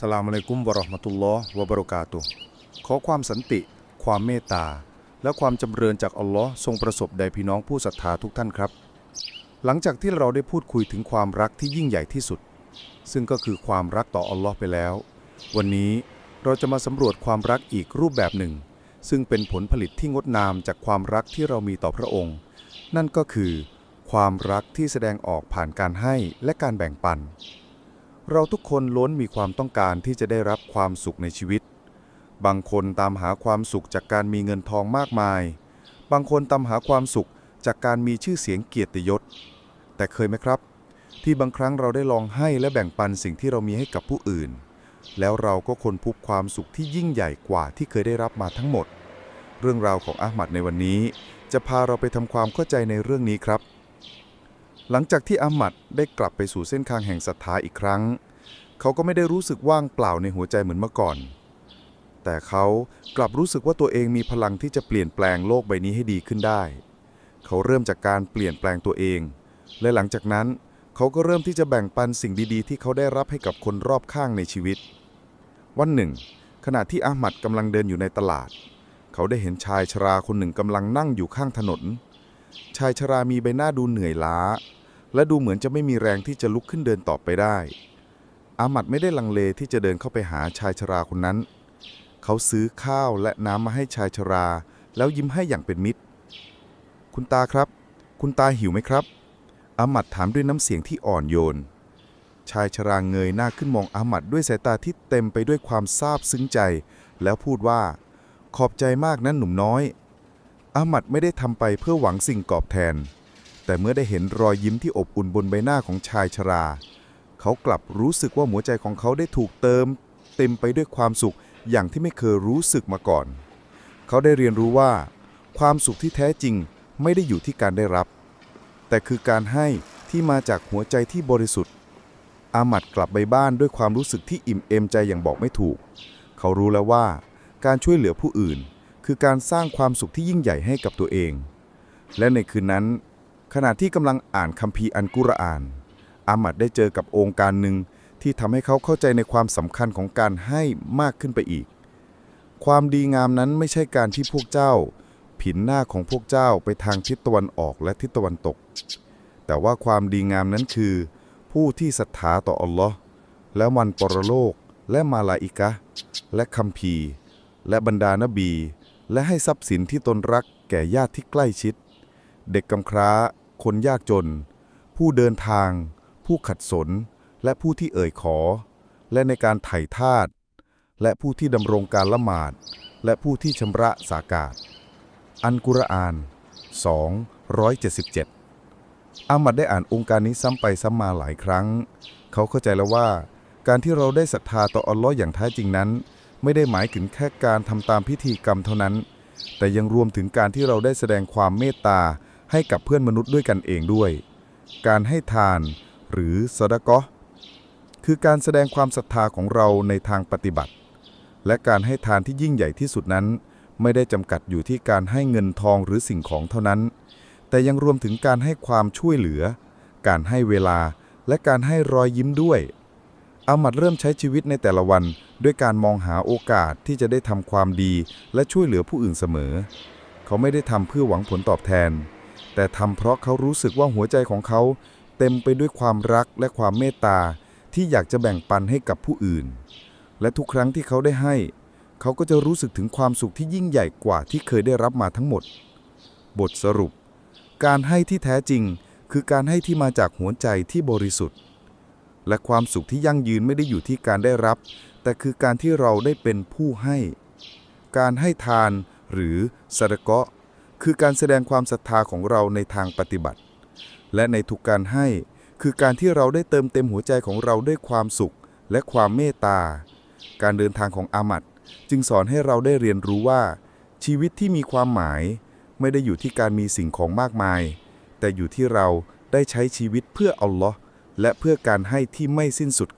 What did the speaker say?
สลามอะลัยกุมวะราะห์มะตุลลอฮ์วะบะเราะกาตุขอความสันติ ความเมตตา และความจำเริญจากอัลลอฮ์ทรงประสบแด่พี่น้องผู้ศรัทธาทุกท่านครับ หลังจากที่เราได้พูดคุยถึงความรักที่ยิ่งใหญ่ที่สุด ซึ่งก็คือความรักต่ออัลลอฮ์ไปแล้ว วันนี้เราจะมาสำรวจความรักอีกรูปแบบหนึ่ง ซึ่งเป็นผลผลิตที่งดงามจากความรักที่เรามีต่อพระองค์ นั่นก็คือ ความรักที่แสดงออกผ่านการให้และการแบ่งปัน เราทุกคนล้วนมีความต้องการที่จะได้รับความสุขในชีวิต บางคนตามหาความสุขจากการมีเงินทองมากมาย บางคนตามหาความสุขจากการมีชื่อเสียงเกียรติยศ แต่เคยไหมครับ ที่บางครั้งเราได้ลองให้และแบ่งปันสิ่งที่เรามีให้กับผู้อื่น แล้วเราก็ค้นพบความสุขที่ยิ่งใหญ่กว่าที่เคยได้รับมาทั้งหมด เรื่องราวของอาหมัดในวันนี้ จะพาเราไปทำความเข้าใจในเรื่องนี้ครับ หลังจากที่อามัดได้กลับไปสู่เส้นทางแห่งศรัทธาอีกครั้ง เขาก็ไม่ได้รู้สึกว่างเปล่าในหัวใจเหมือนเมื่อก่อน แต่เขากลับรู้สึกว่าตัวเองมีพลังที่จะเปลี่ยนแปลงโลกใบนี้ให้ดีขึ้นได้ เขาเริ่มจากการเปลี่ยนแปลงตัวเอง และหลังจากนั้น เขาก็เริ่มที่จะแบ่งปันสิ่งดีๆ ที่เขาได้รับให้กับคนรอบข้างในชีวิต วันหนึ่ง ขณะที่อาหมัดกำลังเดินอยู่ในตลาด เขาได้เห็นชายชราคนหนึ่งกำลังนั่งอยู่ข้างถนน ชายชรามีใบหน้าดูเหนื่อยล้า และดูเหมือนจะไม่มีแรงที่จะลุกขึ้นเดินต่อไปได้ อามัดไม่ได้ลังเลที่จะเดินเข้าไปหาชายชราคนนั้น เขาซื้อข้าวและน้ำมาให้ชายชรา แล้วยิ้มให้อย่างเป็นมิตร คุณตาครับ คุณตาหิวไหมครับ อามัดถามด้วยน้ำเสียงที่อ่อนโยน ชายชราเงยหน้าขึ้นมองอามัดด้วยสายตาที่เต็มไปด้วยความซาบซึ้งใจ แล้วพูดว่า ขอบใจมากนะหนุ่มน้อยอามัดไม่ได้ทำไปเพื่อหวังสิ่งตอบแทน แต่เมื่อได้เห็นรอยยิ้มที่อบอุ่นบนใบหน้าของชายชรา เขากลับรู้สึกว่าหัวใจของเขาได้ถูกเติม เต็มไปด้วยความสุขอย่างที่ไม่เคยรู้สึกมาก่อน เขาได้เรียนรู้ว่า ความสุขที่แท้จริงไม่ได้อยู่ที่การได้รับ แต่คือการให้ที่มาจากหัวใจที่บริสุทธิ์ อาหมัดกลับไปบ้านด้วยความรู้สึกที่อิ่มเอมใจอย่างบอกไม่ถูก เขารู้แล้วว่า การช่วยเหลือผู้อื่น คือการสร้างความสุขที่ยิ่งใหญ่ให้กับตัวเอง และในคืนนั้น ขณะที่กำลังอ่านคัมภีร์อันกุรอาน อามัดได้เจอกับองค์การหนึ่งที่ทำให้เขาเข้าใจในความสำคัญของการให้มากขึ้นไปอีก ความดีงามนั้นไม่ใช่การที่พวกเจ้า ผินหน้าของพวกเจ้าไปทางทิศตะวันออกและทิศตะวันตก แต่ว่าความดีงามนั้นคือ ผู้ที่ศรัทธาต่ออัลลอฮ์และวันปรโลก และมาลาอิกะและคัมภีร์ และบรรดานบี และให้ทรัพย์สินที่ตนรักแก่ญาติที่ใกล้ชิด เด็กกำพร้า คนยากจน ผู้เดินทาง ผู้ขัดสน และผู้ที่เอ่ยขอ และในการไถ่ทาสและผู้ที่ดำรงการละหมาด และผู้ที่ชำระสากาศ อันกุรอาน 277อามัดได้อ่านองค์การนี้ซ้ำไปซ้ำมาหลายครั้ง เขาเข้าใจแล้วว่า การที่เราได้ศรัทธาต่ออัลลอฮ์อย่างแท้จริงนั้น ไม่ได้หมายถึงแค่การทำตามพิธีกรรมเท่านั้น แต่ยังรวมถึงการที่เราได้แสดงความเมตตา ให้กับเพื่อนมนุษย์ด้วยกันเองด้วย การให้ทานหรือสดะกอห์คือการแสดงความศรัทธาของเราในทางปฏิบัติ และการให้ทานที่ยิ่งใหญ่ที่สุดนั้น ไม่ได้จำกัดอยู่ที่การให้เงินทองหรือสิ่งของเท่านั้น แต่ยังรวมถึงการให้ความช่วยเหลือ การให้เวลาและการให้รอยยิ้มด้วยอามัดเริ่มใช้ชีวิตในแต่ละวัน ด้วยการมองหาโอกาสที่จะได้ทำความดีและช่วยเหลือผู้อื่นเสมอ เขาไม่ได้ทำเพื่อหวังผลตอบแทน แต่ทำเพราะเขารู้สึกว่าหัวใจของเขา เต็มไปด้วยความรักและความเมตตาที่อยากจะแบ่งปันให้กับผู้อื่น และทุกครั้งที่เขาได้ให้ เขาก็จะรู้สึกถึงความสุขที่ยิ่งใหญ่กว่าที่เคยได้รับมาทั้งหมด บทสรุป การให้ที่แท้จริง คือการให้ที่มาจากหัวใจที่บริสุทธิ์ และความสุขที่ยั่งยืนไม่ได้อยู่ที่การได้รับ แต่คือการที่เราได้เป็นผู้ให้ การให้ทานหรือสะดะเกาะ คือการแสดงความศรัทธาของเราในทางปฏิบัติ และในทุกการให้คือการที่เราได้เติมเต็มหัวใจของเราด้วยความสุขและความเมตตา การเดินทางของอามัดจึงสอนให้เราได้เรียนรู้ว่า ชีวิตที่มีความหมาย ไม่ได้อยู่ที่การมีสิ่งของมากมาย แต่อยู่ที่เราได้ใช้ชีวิตเพื่ออัลลอฮ์และเพื่อการให้ที่ไม่สิ้นสุด